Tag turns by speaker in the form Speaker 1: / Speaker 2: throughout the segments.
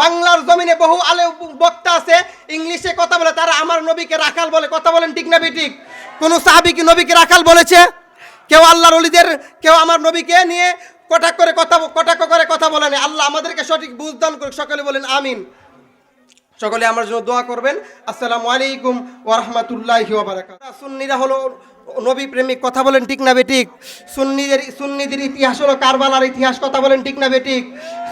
Speaker 1: বাংলার জমিনে বহু আলে বক্তা আছে, ইংলিশে কথা বলে, তারা আমার নবীকে রাখাল বলে। কথা বলেন ঠিক না বেঠিক? কোন সাহাবি কি নবীকে রাখাল বলেছে? কেউ আল্লাহর অলিদের কেউ আমার নবীকে নিয়ে কটাক করে কথা কটাক্ষ করে কথা বলে না আল্লাহ আমাদেরকে সঠিক বুঝদান করুক, সকলে বলেন আমিন। সকলে আমার জন্য দোয়া করবেন। আসসালামু আলাইকুম ওরহমতুল্লাহি সুন্নিরা হলো নবী প্রেমিক, কথা বলেন ঠিক না বেঠিক? সুন্নিদের সুন্নিদের ইতিহাস হলো কারবালার ইতিহাস, কথা বলেন ঠিক না বেঠিক?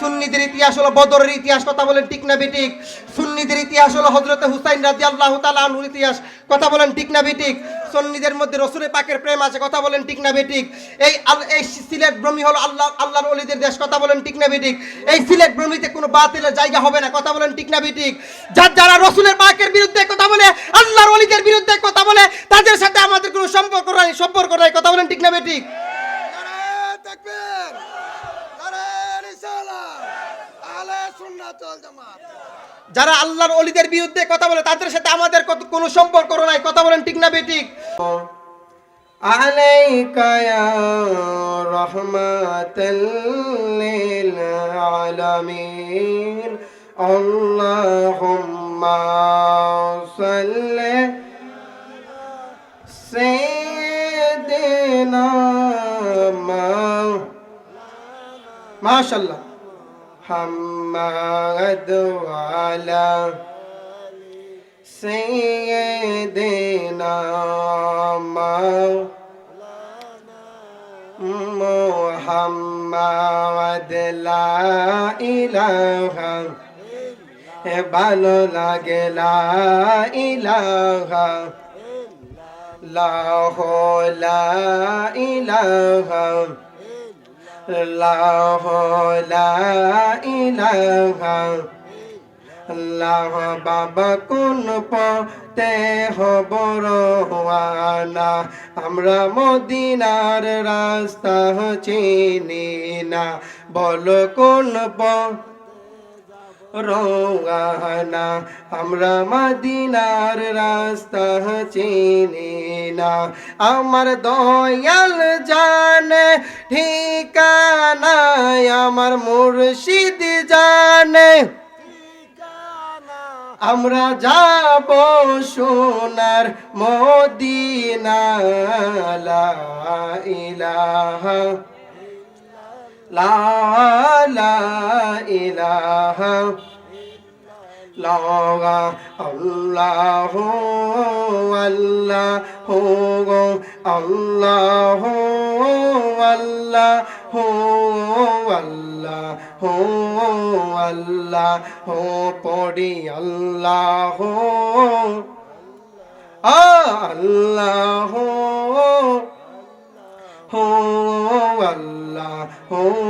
Speaker 1: সুন্নিদের ইতিহাস হলো বদরের ইতিহাস, কথা বলেন ঠিক না বেঠিক? সুন্নিদের ইতিহাস হলো হজরত হুসাইন রাজি আল্লাহ তালুর ইতিহাস, কথা বলেন ঠিক না বেঠিক? সুন্নিদের মধ্যে রসুলে পাকের প্রেম আছে, কথা বলেন ঠিক না বেঠিক? এই এই সিলেট ভ্রমি হলো আল্লাহ, আল্লাহর অলিদের দেশ, কথা বলেন ঠিক না বেঠিক? এই সিলেট ভ্রমিতে কোনো বাতিলের জায়গা হবে না, কথা বলেন ঠিক না বেঠিক? যার যারা রসুলের পাকের বিরুদ্ধে কথা বলে, আল্লাহর অলিদের বিরুদ্ধে কথা বলে, তাদের সাথে আমাদের কোনো সম্পর্ক নাই সম্পর্ক নাই, কথা বলেন ঠিক না বেঠিক? যারা আল্লাহর অলিদের বিরুদ্ধে কথা বলে তাদের সাথে আমাদের কত- কোনো সম্পর্ক নাই কথা বলেন ঠিক না বেঠিক عليك يا رحمة للعالمين اللهم صل سيدنا ما ما شاء الله محمد وعلى سيدنا محمد لا إله ভালো লাগে লা ইলাহা লাহ লা ইলাহা লাহ ইলাহা আল্লাহ বাবা কোন পথে হব রওয়ানা আমরা মদিনার রাস্তা চিনি না। বল কোন পথ রোগানা, আমরা মদিনার রাস্তা চিনি না। আমার দয়াল জানে ঠিকানা আমার মুর্শিদ জানে। আমরা যাব সোনার মদিনা, লা ইলাহা লা লা ইলাহা। লা আল্লাহ আল্লাহ আল্লাহ আল্লাহ আল্লাহ আল্লাহ পড়ি আল্লাহ আল্লাহ হো আল্লাহ হো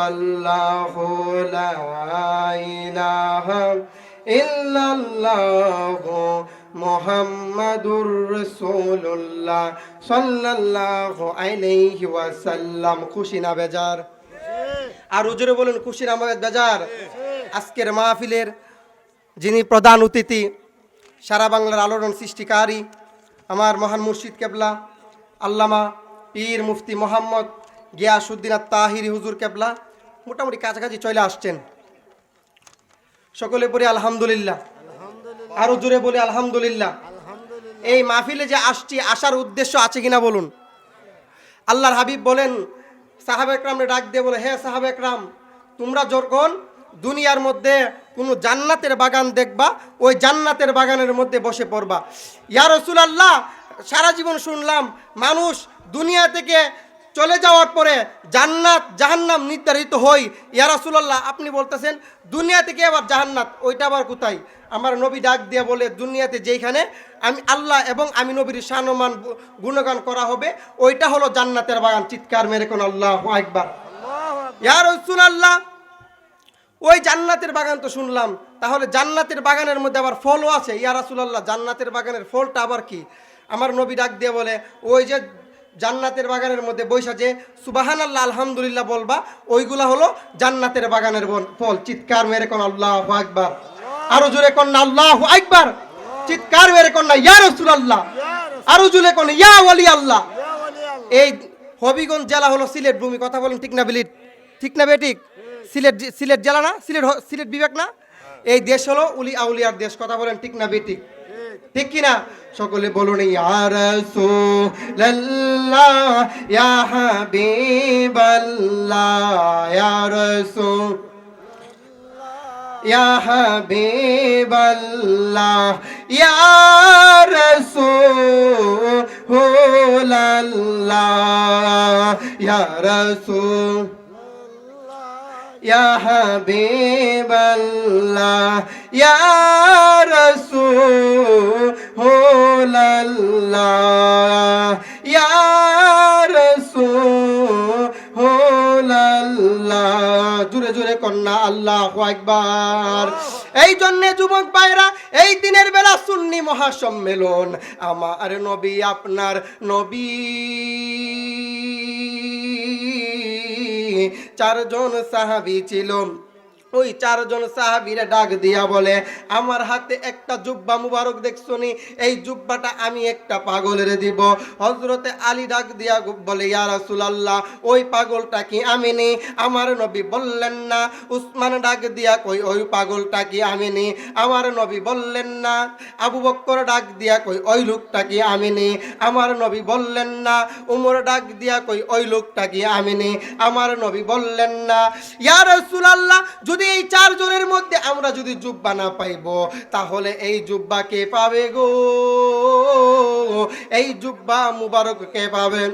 Speaker 1: আল্লাহ লা ইলাহা ইল্লাল্লাহ মুহাম্মাদুর রাসূলুল্লাহ সাল্লাল্লাহু আলাইহি ওয়াসাল্লাম খুশি না বেজার আর উজুরে বলেন খুশি না বেজার আজকের মাহফিলের যিনি প্রধান অতিথি সারা বাংলার আলোড়ন সৃষ্টিকারী আমার মহান মুর্শিদ কেবলা আল্লামা পীর মুফতি মোহাম্মদ গিয়াসুদ্দিন আর তাহিরি হুজুর কেবলা মোটামুটি কাছাকাছি চলে আসছেন। সকলে পড়ি আলহামদুলিল্লাহ। আরও জোরে বলি আলহামদুলিল্লাহ। এই মাহফিলে যে আসছি আসার উদ্দেশ্য আছে কিনা বলুন? আল্লাহর হাবিব বলেন সাহাব একরামরে ডাক দিয়ে বলে হে সাহাব একরাম তোমরা যখন দুনিয়ার মধ্যে কোনো জান্নাতের বাগান দেখবা ওই জান্নাতের বাগানের মধ্যে বসে পড়বা। ইয়া রসুল আল্লাহ সারা জীবন শুনলাম মানুষ দুনিয়া থেকে চলে যাওয়ার পরে জান্নাত জাহান্নাম নির্ধারিত হই। ইয়া রাসূলুল্লাহ আপনি বলতেছেন দুনিয়া থেকে আবার জাহান্নাত ওইটা আবার কোথায়? আমার নবী ডাক দিয়ে বলে দুনিয়াতে যেইখানে আমি আল্লাহ এবং আমি নবীর সানমান গুণগান করা হবে ওইটা হলো জান্নাতের বাগান। চিৎকার মেরে কোন আল্লাহ একবার ইয়া রাসূলুল্লাহ ওই জান্নাতের বাগান তো শুনলাম। তাহলে জান্নাতের বাগানের মধ্যে আবার ফলও আছে? ইয়া রাসূলুল্লাহ জান্নাতের বাগানের ফলটা আবার কি? আমার নবী ডাক দিয়ে বলে ওই যে জান্নাতের বাগানের মধ্যে বৈশা যে সুবাহান আল্লাহ আলহামদুলিল্লাহ বলবা, ওইগুলা হলো জান্নাতের বাগানের ফল। চিৎকার মেরে কোন আল্লাহ আকবার। আরও জোরে কোন না আল্লাহ আকবার। চিৎকার মেরে কোন না, ইয়া রসুল আল্লাহ আরও জোরে কোন, ইয়া ওয়ালি আল্লাহ এই হবিগঞ্জ জেলা হলো সিলেট ভূমি, কথা বলেন ঠিক না বিলিট ঠিক না বেঠিক সিলেট সিলেট জেলা না? সিলেট সিলেট বিবেক না? এই দেশ হলো উলি আউলিয়ার দেশ, কথা বলেন ঠিক না বেঠিক ঠিক কি না সকলে বলুন ইয়া يا حبيب الله يا رسول الله يا رسول يا حبيب الله يا رسول الله يا رسول الله জুড়ে জুড়ে কন্যা আল্লাহ একবার এই জন্যে যুবক ভাইরা এই দিনের বেলা সুন্নি মহাসম্মেলন আমার নবী আপনার নবী চারজন সাহাবি ছিল। ওই চারজন সাহাবিরা ডাক দিয়া বলে, আমার হাতে একটা জুব্বা মুবারক দেখছনি, এই জুব্বাটা আমি একটা পাগলের দিব। হজরতে আলী ডাক দিয়া বলে, ইয়া রাসূলুল্লাহ, ওই পাগলটা কি আমি নি? আমার নবী বললেন না। উসমান ডাক দিয়া কই ওই পাগলটা কি আমি নি? আমার নবী বললেন না। আবু বক্কর ডাক দিয়া কই ওই লোকটা কি আমি নি? আমার নবী বললেন না। উমর ডাক দিয়া কই ওই লোকটা কি আমি নি? আমার নবী বললেন না। ইয়া রাসূলুল্লাহ, যদি এই চারজনের মধ্যে আমরা যদি জুব্বা না পাইব, তাহলে এই জুব্বা কে পাবে গো? এই জুব্বা মুবারক কে পাবেন?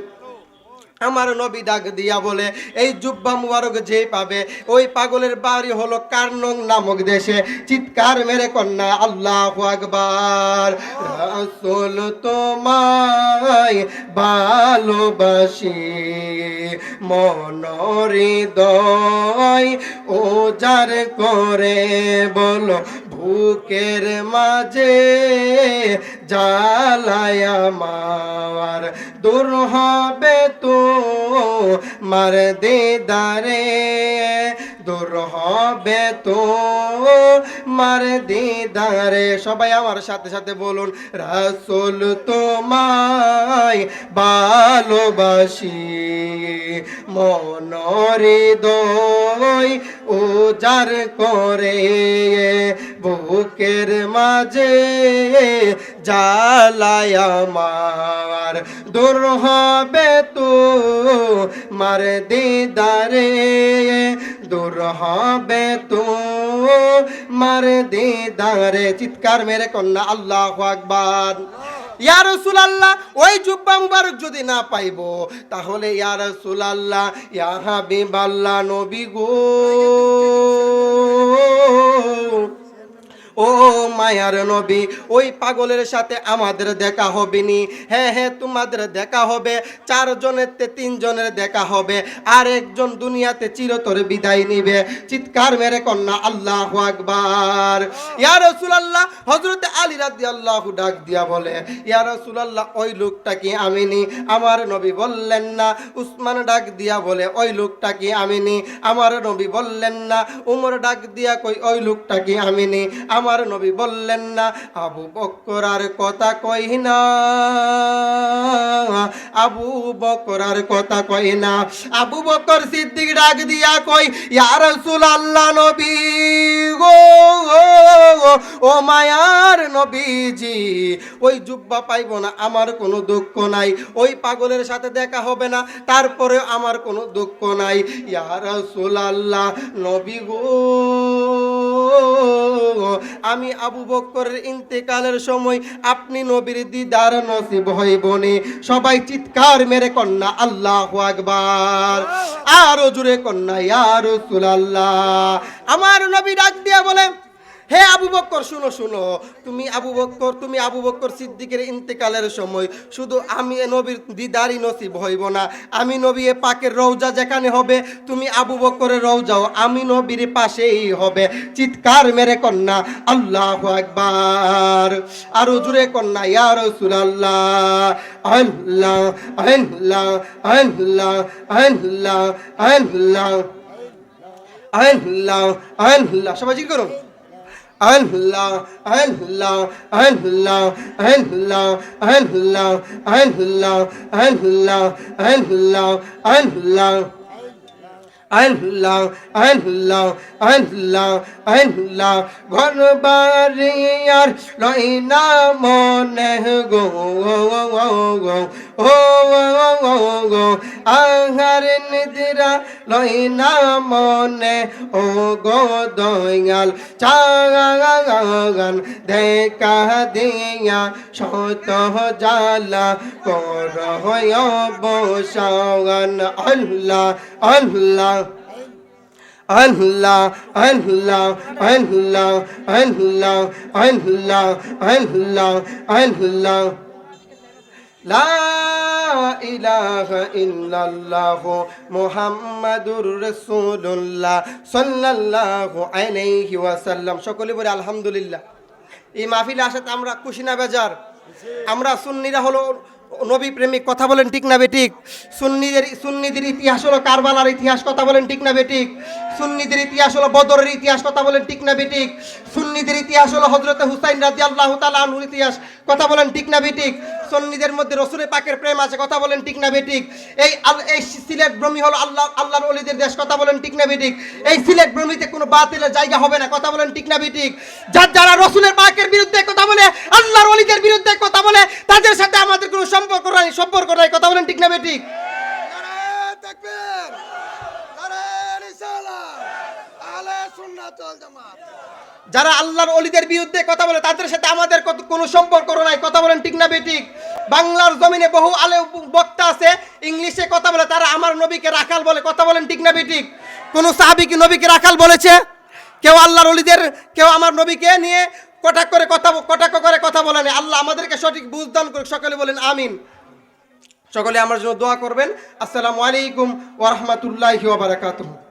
Speaker 1: আমার নবী ডাক দিয়া বলে, এই জুব্বা মুবারক যে পাবে, ওই পাগলের বাড়ি হলো কার্নং নামক দেশে। চিৎকার মেরে কন্যা, আল্লাহ আকবার, রাসূল তোমায় ভালোবাসি মনহৃদয় ওজার করে বলো, বুকের মাঝে জ্বালায় আমার। দূর হবে তো মার দিদারে। দূর হবে তো। মার দিদারে, সবাই আমার সাথে সাথে বলুন, রাসুল তোমায় ভালোবাসি। মনহৃদয় উজার করে বুকের মাঝে জ্বালায় আমার। দূর হবে তো, মার দিদারে। দূর হবে তো। মার দিদারে, চিৎকার মেরে কন্যা, আল্লাহ আকবার। ইয়া আল্লাহ ওই জুব্বা মুবারক যদি না পাইব, তাহলে ইয়া আল্লাহ ইয়া হাবিবাল্লাহ নবী গো। ও মায়ার নবী, ওই পাগলের সাথে আমাদের দেখা হবে নি হ্যাঁ হ্যাঁ তোমাদের দেখা হবে চারজনের তে তিনজনের দেখা হবে আর একজন দুনিয়াতে চিরতরে বিদায় নিবে। চিৎকার মেরে কন্যা, আল্লাহ আকবার। ইয়া রাসূলুল্লাহ, হযরতে আলী রাদিয়াল্লাহু ডাক দিয়া বলে, ইয়া রাসূলুল্লাহ, ওই লোকটা কি আমি নি? আমার নবী বললেন না। উসমান ডাক দিয়া বলে, ওই লোকটা কি আমি নি? আমার নবী বললেন না। উমর ডাক দিয়া কই ওই লোকটা কি আমি নি? আমার নবী বললেন না, আবু বকরার কথা কই না? আবু বকরার কথা কই না? আবু বকর সিদ্দিক ডাক দিয়া কই, ইয়া রাসূলুল্লাহ নবী গো, ও মায়ার নবীজি, ওই জুব্বা পাইব না, আমার কোনো দুঃখ নাই, ওই পাগলের সাথে দেখা হবে না, তারপরে আমার কোনো দুঃখ নাই। ইয়া রাসূলুল্লাহ নবী গো আমি আবু বক্করের ইন্তেকালের সময় আপনি নবীর দিদার নসিব হইবনি। সবাই চিৎকার মেরে কন্যা, আল্লাহ আকবার। আরও জুড়ে কন্যা, ইয়া রাসূলুল্লাহ। আমার নবী ডাক দিয়া বলে হে আবু বক্কর, শুনো শুনো। তুমি আবু বক্কর, তুমি আবু বক্কর সিদ্দিকের ইন্তেকালের সময় শুধু আমি নবীর দিদারি নসিব হইব না। আমি নবী এ পাকের রৌজা যেখানে হবে, তুমি আবু বক্করের রৌজাও আমি নবীর পাশেই হবে। চিৎকার মেরে কন্যা, আল্লাহ একবার আরও জুড়ে কন্যা, ইয়া রাসূলুল্লাহ। আল্লাহ আল্লাহ আল্লাহ আল্লাহ আল্লাহ আল্লাহ আল্লাহ। সবাই জিজ্ঞেস করুন। আল্লাহ আল্লাহ আল্লাহ আল্লাহ আল্লাহ আল্লাহ আল্লাহ আল্লাহ আল্লাহ আল্লাহ আল্লাহ আল্লাহ আল্লাহ ঘর বাড়ি আর লই না মনে গো গো ও গো, আহার নিদিরা লই না মনে। ও গো দয়াল চাগান দেখা দিয়া শত জালা কর বসাগান আল্লাহ আল্লাহ আল্লাহ আল্লাহ আল্লাহ আল্লাহ আল্লাহ আল্লাহ আল্লাহ। লা ইলাহা ইল্লাল্লাহ মুহাম্মাদুর রাসূলুল্লাহ সাল্লাল্লাহু আলাইহি ওয়াসাল্লাম। সকলে বলে আলহামদুলিল্লাহ। এই মাহফিলে আসাতে আমরা খুশি না বেজার? আমরা সুন্নিরা হলো নবী প্রেমিক, কথা বলেন ঠিক না বেঠিক সুন্নিদের সুন্নিদের ইতিহাস হলো কারবালার ইতিহাস, কথা বলেন ঠিক না বেঠিক সুন্নিদের ইতিহাস হলো বদরের ইতিহাস, কথা বলেন ঠিক না বেঠিক? সুন্নিদের ইতিহাস হলো হজরতে হুসাইন রাজি আল্লাহ আনহুর ইতিহাস, কথা বলেন ঠিক না বেঠিক? সুন্নিদের মধ্যে রসুলের পাকের প্রেম আছে, কথা বলেন ঠিক না বেঠিক? এই এই সিলেট ভ্রমি হলো আল্লাহ, আল্লাহর অলিদের দেশ, কথা বলেন ঠিক না বেঠিক? এই সিলেট ভ্রমিতে কোনো বাতিলের জায়গা হবে না, কথা বলেন ঠিক না বেঠিক? যার যারা রসুলের পাকের বিরুদ্ধে কথা বলে, আল্লাহর অলিদের বিরুদ্ধে কথা বলে, তাদের সাথে আমাদের কোনো সম্পর্ক নাই সম্পর্ক নাই, কথা বলেন ঠিক না বেঠিক?
Speaker 2: নারে
Speaker 1: যারা আল্লাহর অলিদের বিরুদ্ধে কথা বলে, তাদের সাথে আমাদের কোনো সম্পর্ক নাই, কথা বলেন ঠিক না বেঠিক। বাংলার জমিনে বহু আলে বক্তা আছে, ইংলিশে কথা বলে, তারা আমার নবীকে রাখাল বলে, কথা বলেন ঠিক না বেঠিক। কোন সাহাবি কি নবীকে রাখাল বলেছে? কেউ আল্লাহর অলিদের কেউ আমার নবীকে নিয়ে কটাক করে কথা কটাক্ষ করে কথা বলে না আল্লাহ আমাদেরকে সঠিক বুঝদান করুক, সকলে বলেন আমিন। সকলে আমার জন্য দোয়া করবেন। আসসালামু আলাইকুম ওয়া রাহমাতুল্লাহি ওয়া বারাকাতুহু।